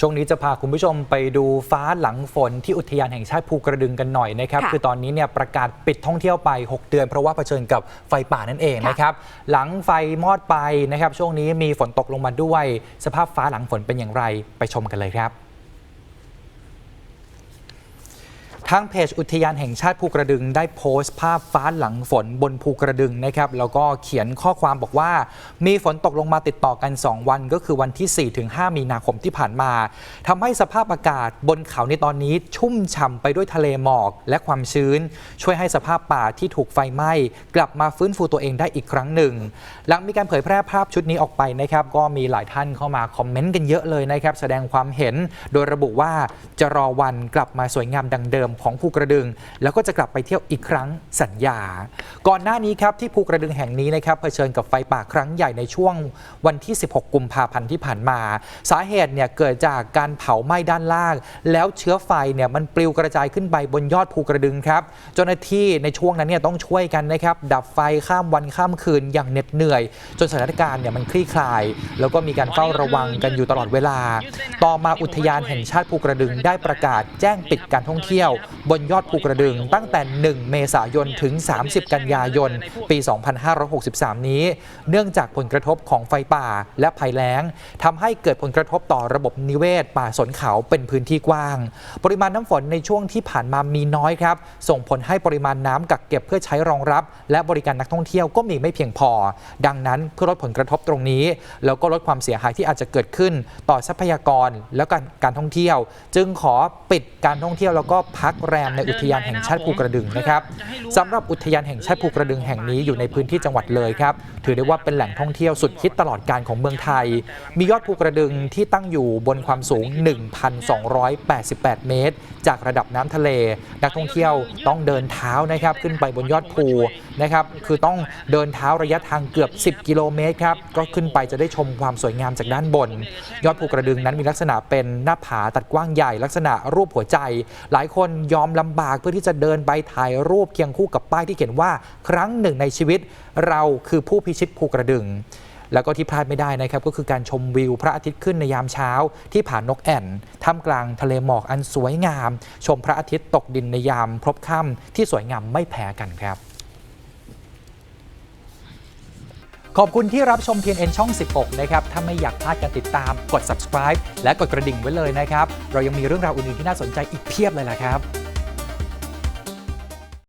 ช่วงนี้จะพาคุณผู้ชมไปดูฟ้าหลังฝนที่อุทยานแห่งชาติภูกระดึงกันหน่อยนะครับค่ะคือตอนนี้เนี่ยประกาศปิดท่องเที่ยวไป 6 เดือน เพราะว่าเผชิญกับไฟป่านั่นเองค่ะนะครับ หลังไฟมอดไปนะครับ ช่วงนี้มีฝนตกลงมาด้วย สภาพฟ้าหลังฝนเป็นอย่างไรไปชมกันเลยครับ ทางเพจอุทยานแห่งชาติภูกระดึง ได้โพสต์ภาพฟ้าหลังฝนบนภูกระดึงนะครับแล้วก็เขียนข้อความบอกว่า มีฝนตกลงมาติดต่อกัน 2 วันก็คือวันที่ 4-5 มีนาคมที่ผ่านมาทำให้สภาพอากาศบนเขาในตอนนี้ชุ่มฉ่ำไปด้วยทะเลหมอกและความชื้น ช่วยให้สภาพป่าที่ถูกไฟไหม้ กลับมาฟื้นฟูตัวเองได้อีกครั้งหนึ่ง หลังมีการเผยแพร่ภาพชุดนี้ออกไปนะครับก็มีหลายท่านเข้ามาคอมเมนต์กันเยอะเลยนะครับแสดงความเห็น โดยระบุว่าจะรอวันกลับมาสวยงามดังเดิมของภูกระดึง แล้วก็จะกลับไปเที่ยวอีกครั้งสัญญา ก่อนหน้านี้ครับที่ภูกระดึงแห่งนี้นะครับเผชิญกับไฟป่าครั้งใหญ่ในช่วงวันที่ 16 กุมภาพันธ์ที่ผ่านมา สาเหตุเนี่ยเกิดจากการเผาไหม้ด้านล่าง แล้วเชื้อไฟเนี่ยมันปลิวกระจายขึ้นไปบนยอดภูกระดึงครับเจ้าหน้าที่ในช่วงนั้นเนี่ยต้องช่วยกันนะครับดับไฟข้ามวันข้ามคืนอย่างเหน็ดเหนื่อย จนสถานการณ์เนี่ยมันคลี่คลาย แล้วก็มีการเฝ้าระวังกันอยู่ตลอดเวลา ต่อมาอุทยานแห่งชาติภูกระดึงได้ประกาศแจ้งปิดการท่องเที่ยวบนยอดภูกระดึงตั้งแต่ 1 เมษายนถึง 30 กันยายน ปี 2563 นี้ เนื่องจากผลกระทบของไฟป่าและภัยแล้งทำให้เกิดผลกระทบต่อระบบนิเวศ ป่าสนเขาเป็นพื้นที่กว้าง ปริมาณน้ำฝนในช่วงที่ผ่านมามีน้อยครับ ส่งผลให้ปริมาณน้ำกักเก็บเพื่อใช้รองรับ และบริการนักท่องเที่ยวก็มีไม่เพียงพอ ดังนั้นเพื่อลดผลกระทบตรงนี้ แล้วก็ลดความเสียหายที่อาจจะเกิดขึ้น ต่อทรัพยากรและการการท่องเที่ยว จึงขอปิดการท่องเที่ยวแล้วก็พักแรมในอุทยานแห่งชาติภูกระดึงนะครับสำหรับอุทยานแห่งชาติภูกระดึงแห่งนี้อยู่ในพื้นที่จังหวัดเลยครับ ถือได้ว่าเป็นแหล่งท่องเที่ยวสุดฮิตตลอดการของเมืองไทย มียอดภูกระดึงที่ตั้งอยู่บนความสูง 1,288 เมตร จากระดับน้ำทะเล นักท่องเที่ยวต้องเดินเท้านะครับขึ้นไปบนยอดภูนะครับคือต้องเดินเท้าระยะทางเกือบ 10 กิโลเมตรครับก็ขึ้นไปจะได้ชมความสวยงามจากด้านบน ยอดภูกระดึงนั้นมีลักษณะเป็นหน้าผาตัดกว้างใหญ่ลักษณะรูปหัวใจ หลายคนยอมลำบากเพื่อที่จะเดินไปถ่ายรูปเคียงคู่กับป้ายที่เขียนว่าครั้งหนึ่งในชีวิต เราคือผู้พิชิตภูกระดึง แล้วก็ที่พลาดไม่ได้นะครับ ก็คือการชมวิวพระอาทิตย์ขึ้นในยามเช้าที่ผานกแอ่นท่ามกลางทะเลหมอกอันสวยงาม ชมพระอาทิตย์ตกดินในยามพลบค่ำที่สวยงามไม่แพ้กันครับ ขอบคุณที่รับชม TNN ช่อง 16 นะครับ ถ้าไม่อยากพลาดการติดตาม กด subscribe และกดกระดิ่งไว้เลยนะครับ เรายังมีเรื่องราวอื่นๆที่น่าสนใจอีกเพียบเลยล่ะครับ